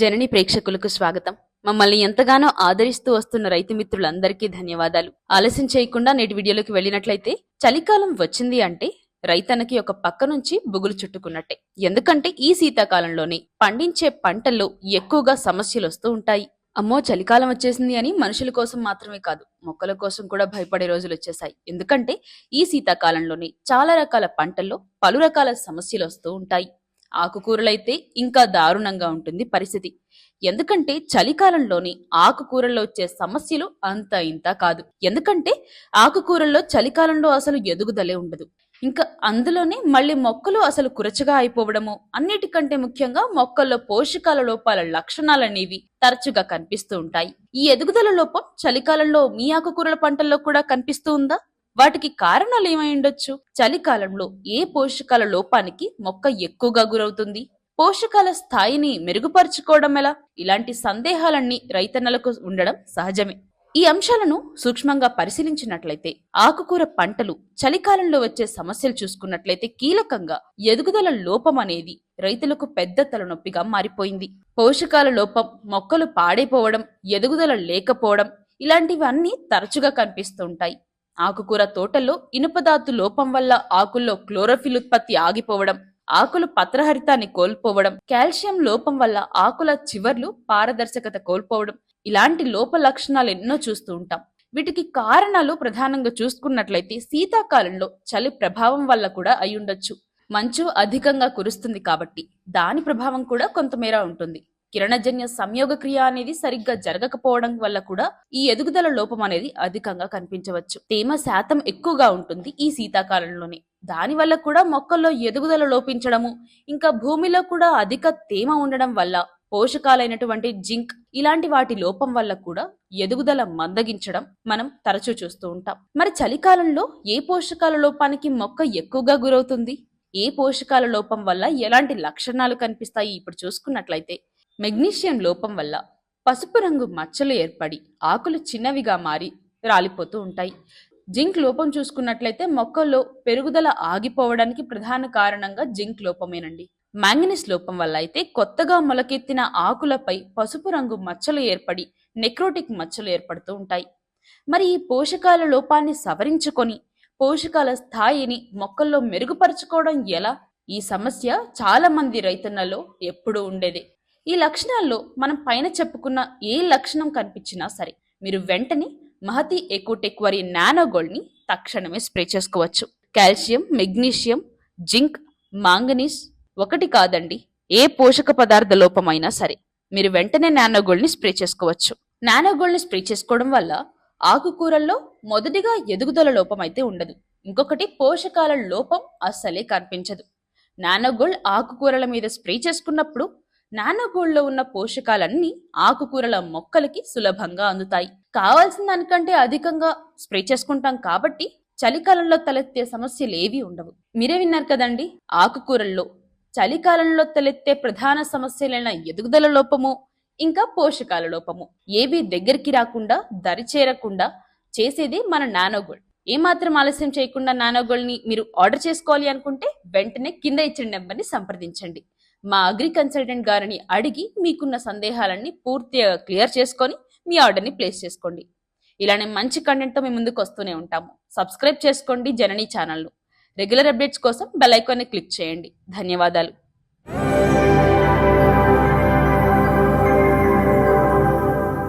జనని ప్రేక్షకులకు స్వాగతం. మమ్మల్ని ఎంతగానో ఆదరిస్తూ వస్తున్న రైతు మిత్రులందరికీ ధన్యవాదాలు. ఆలస్యం చేయకుండా నేటి వీడియోలోకి వెళ్ళినట్లయితే చలికాలం వచ్చింది అంటే రైతన్నకి ఒక పక్క నుంచి బుగులు చుట్టుకున్నట్టే. ఎందుకంటే ఈ శీతాకాలంలోనే పండించే పంటల్లో ఎక్కువగా సమస్యలు వస్తూ ఉంటాయి. అమ్మో చలికాలం వచ్చేసింది అని మనుషుల కోసం మాత్రమే కాదు మొక్కల కోసం కూడా భయపడే రోజులు వచ్చేసాయి ఎందుకంటే ఈ శీతాకాలంలోనే చాలా రకాల పంటల్లో పలు రకాల సమస్యలు వస్తూ ఉంటాయి. ఆకుకూరలైతే ఇంకా దారుణంగా ఉంటుంది పరిస్థితి. ఎందుకంటే చలికాలంలోని ఆకుకూరల్లో వచ్చే సమస్యలు అంత ఇంత కాదు. ఎందుకంటే ఆకుకూరల్లో చలికాలంలో అసలు ఎదుగుదలే ఉండదు. ఇంకా అందులోనే మళ్ళీ మొక్కలు అసలు కురచగా అయిపోవడము అన్నిటికంటే ముఖ్యంగా మొక్కల్లో పోషకాల లోపాల లక్షణాలనేవి తరచుగా కనిపిస్తూ ఉంటాయి. ఈ ఎదుగుదల లోపం చలికాలంలో మీ ఆకుకూరల పంటల్లో కూడా కనిపిస్తూ ఉందా? వాటికి కారణాలు ఏమై ఉండొచ్చు? చలికాలంలో ఏ పోషకాల లోపానికి మొక్క ఎక్కువగా గురవుతుంది? పోషకాల స్థాయిని మెరుగుపరుచుకోవడం ఎలా? ఇలాంటి సందేహాలన్నీ రైతన్నలకు ఉండడం సహజమే. ఈ అంశాలను సూక్ష్మంగా పరిశీలించినట్లయితే ఆకుకూర పంటలు చలికాలంలో వచ్చే సమస్యలు చూసుకున్నట్లయితే కీలకంగా ఎదుగుదల లోపం అనేది రైతులకు పెద్ద తలనొప్పిగా మారిపోయింది. పోషకాల లోపం మొక్కలు పాడైపోవడం ఎదుగుదల లేకపోవడం ఇలాంటివన్నీ తరచుగా కనిపిస్తుంటాయి. ఆకుకూర తోటల్లో ఇనుపదాతు లోపం వల్ల ఆకుల్లో క్లోరోఫిల్ ఉత్పత్తి ఆగిపోవడం ఆకులు పత్రహరితాన్ని కోల్పోవడం కాల్షియం లోపం వల్ల ఆకుల చివర్లు పారదర్శకత కోల్పోవడం ఇలాంటి లోప లక్షణాలు ఎన్నో చూస్తూ ఉంటాం. వీటికి కారణాలు ప్రధానంగా చూసుకున్నట్లయితే శీతాకాలంలో చలి ప్రభావం వల్ల కూడా అయ్యుండొచ్చు. మంచు అధికంగా కురుస్తుంది కాబట్టి దాని ప్రభావం కూడా కొంతమేర ఉంటుంది. కిరణజన్య సంయోగ క్రియ అనేది సరిగ్గా జరగకపోవడం వల్ల కూడా ఈ ఎదుగుదల లోపం అనేది అధికంగా కనిపించవచ్చు. తేమ శాతం ఎక్కువగా ఉంటుంది ఈ శీతాకాలంలోనే. దాని వల్ల కూడా మొక్కల్లో ఎదుగుదల లోపించడము ఇంకా భూమిలో కూడా అధిక తేమ ఉండడం వల్ల పోషకాలైనటువంటి జింక్ ఇలాంటి వాటి లోపం వల్ల కూడా ఎదుగుదల మందగించడం మనం తరచూ చూస్తూ ఉంటాం. మరి చలికాలంలో ఏ పోషకాల లోపానికి మొక్క ఎక్కువగా గురవుతుంది? ఏ పోషకాల లోపం వల్ల ఎలాంటి లక్షణాలు కనిపిస్తాయి? ఇప్పుడు చూసుకున్నట్లయితే మెగ్నీషియం లోపం వల్ల పసుపు రంగు మచ్చలు ఏర్పడి ఆకులు చిన్నవిగా మారి రాలిపోతూ ఉంటాయి. జింక్ లోపం చూసుకున్నట్లయితే మొక్కల్లో పెరుగుదల ఆగిపోవడానికి ప్రధాన కారణంగా జింక్ లోపమేనండి. మ్యాంగనీస్ లోపం వల్ల అయితే కొత్తగా మొలకెత్తిన ఆకులపై పసుపు రంగు మచ్చలు ఏర్పడి నెక్రోటిక్ మచ్చలు ఏర్పడుతూ ఉంటాయి. మరి ఈ పోషకాల లోపాన్ని సవరించుకొని పోషకాల స్థాయిని మొక్కల్లో మెరుగుపరుచుకోవడం ఎలా? ఈ సమస్య చాలా మంది రైతన్నలో ఎప్పుడూ ఉండేదే. ఈ లక్షణాల్లో మనం పైన చెప్పుకున్న ఏ లక్షణం కనిపించినా సరే మీరు వెంటనే మహతి ఎకోటెక్వరీ వరి నానోగోల్డ్ తక్షణమే స్ప్రే చేసుకోవచ్చు. కాల్షియం మెగ్నీషియం జింక్ మాంగనీస్ ఒకటి కాదండి ఏ పోషక పదార్థ లోపమైనా సరే మీరు వెంటనే నానోగోల్డ్ని స్ప్రే చేసుకోవచ్చు. నానోగోల్డ్ని స్ప్రే చేసుకోవడం వల్ల ఆకుకూరల్లో మొదటిగా ఎదుగుదల లోపం అయితే ఉండదు ఇంకొకటి పోషకాల లోపం అస్సలే కనిపించదు. నానోగోల్డ్ ఆకుకూరల మీద స్ప్రే చేసుకున్నప్పుడు నానోగోల్డ్లో ఉన్న పోషకాలన్నీ ఆకుకూరల మొక్కలకి సులభంగా అందుతాయి. కావాల్సిన దానికంటే అధికంగా స్ప్రే చేసుకుంటాం కాబట్టి చలికాలంలో తలెత్తే సమస్యలు ఏవీ ఉండవు. మీరే విన్నారు కదండి? ఆకుకూరల్లో చలికాలంలో తలెత్తే ప్రధాన సమస్యలైన ఎదుగుదల లోపము ఇంకా పోషకాల లోపము ఏవి దగ్గరికి రాకుండా దరి చేరకుండా చేసేది మన నానోగోల్డ్ ఏమాత్రం ఆలస్యం చేయకుండా నానోగోల్డ్ని మీరు ఆర్డర్ చేసుకోవాలి అనుకుంటే వెంటనే కింద ఇచ్చిన నెంబర్ని సంప్రదించండి. మా అగ్రి కన్సల్టెంట్ గారిని అడిగి మీకున్న సందేహాలన్నీ పూర్తిగా క్లియర్ చేసుకొని మీ ఆర్డర్ని ప్లేస్ చేసుకోండి. ఇలానే మంచి కంటెంట్తో మీ ముందుకు వస్తూనే ఉంటాము. సబ్స్క్రైబ్ చేసుకోండి జననీ ఛానల్ను. రెగ్యులర్ అప్డేట్స్ కోసం బెల్ ఐకాన్ని క్లిక్ చేయండి. ధన్యవాదాలు.